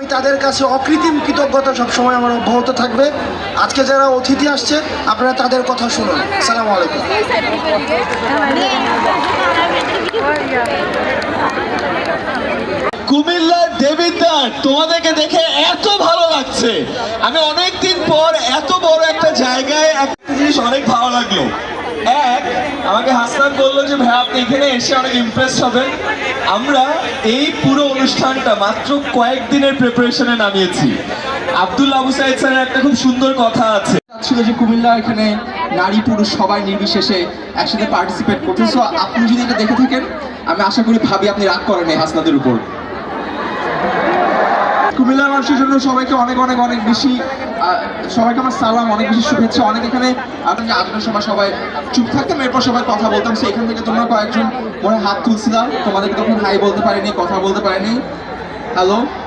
আমি তাদের কাছে অকৃত্রিম কৃতজ্ঞতা সবসময় আমার অব্যাহত থাকবে। আজকে যারা অতিথি আসছে, আপনারা তাদের কথা শুনুন। সালাম আলাইকুম। কুমিল্লার দেবিদ্বার, তোমাদেরকে দেখে এত ভালো লাগছে। আমি অনেকদিন পর এত বড় একটা জায়গায় একটা জিনিস অনেক ভালো লাগল। এক আমাকে হাসান বলল যে, ভাই, আপনি এখানে এসে অনেক ইমপ্রেস হবেন। আমরা এই পুরো অনুষ্ঠানটা মাত্র কয়েকদিনের প্রিপারেশনে নামিয়েছি। আব্দুল আবু সাইদ স্যারের একটা খুব সুন্দর কথা আছে। ছিল যে কুমিল্লা এখানে নারী পুরুষ সবাই নির্বিশেষে একসাথে পার্টিসিপেট করছে সো আপনি যদি এটা দেখে থাকেন, আমি আশা করি ভাবি আপনি রাগ করেন এই হাসনাদের উপর। কুমিল্লার মানুষের জন্য সবাইকে অনেক অনেক অনেক বেশি সবাইকে আমার সালাম, অনেক বেশি শুভেচ্ছা, অনেক এখানে আপনাকে আজকের সময় সবাই চুপ থাকতাম, এরপর সবাই কথা বলতাম সেখান থেকে তোমরা কয়েকজন মনে হাত তুলছিলাম, তোমাদেরকে তখন হাই বলতে পারিনি, কথা বলতে পারিনি। হ্যালো